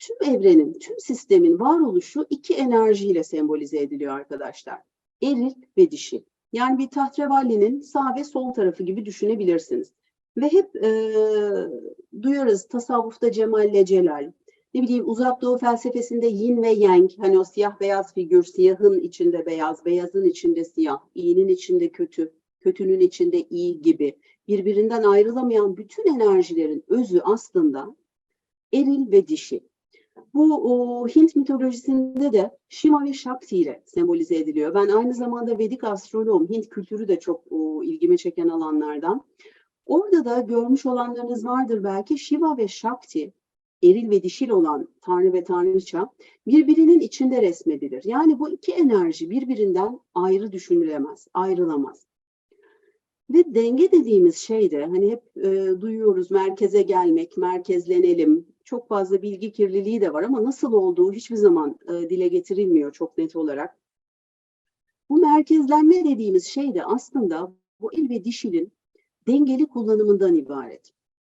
tüm evrenin, tüm sistemin varoluşu iki enerjiyle sembolize ediliyor arkadaşlar. Eril ve dişil. Yani bir tahrevallinin sağ ve sol tarafı gibi düşünebilirsiniz. Ve hep e, duyarız tasavvufta cemalle celal. Ne bileyim uzak doğu felsefesinde yin ve yang. Hani o siyah beyaz figür, siyahın içinde beyaz, beyazın içinde siyah, iyinin içinde kötü, kötünün içinde iyi gibi. Birbirinden ayrılamayan bütün enerjilerin özü aslında eril ve dişi. Bu o, Hint mitolojisinde de Shiva ve Shakti ile sembolize ediliyor. Ben aynı zamanda Vedik astronom, Hint kültürü de çok o, ilgimi çeken alanlardan. Orada da görmüş olanlarınız vardır belki Shiva ve Shakti, eril ve dişil olan tanrı ve tanrıça birbirinin içinde resmedilir. Yani bu iki enerji birbirinden ayrı düşünülemez, ayrılamaz. Ve denge dediğimiz şey de hani hep e, duyuyoruz merkeze gelmek, merkezlenelim. Çok fazla bilgi kirliliği de var ama nasıl olduğu hiçbir zaman e, dile getirilmiyor çok net olarak. Bu merkezlenme dediğimiz şey de aslında bu el ve dişilin dengeli kullanımından ibaret.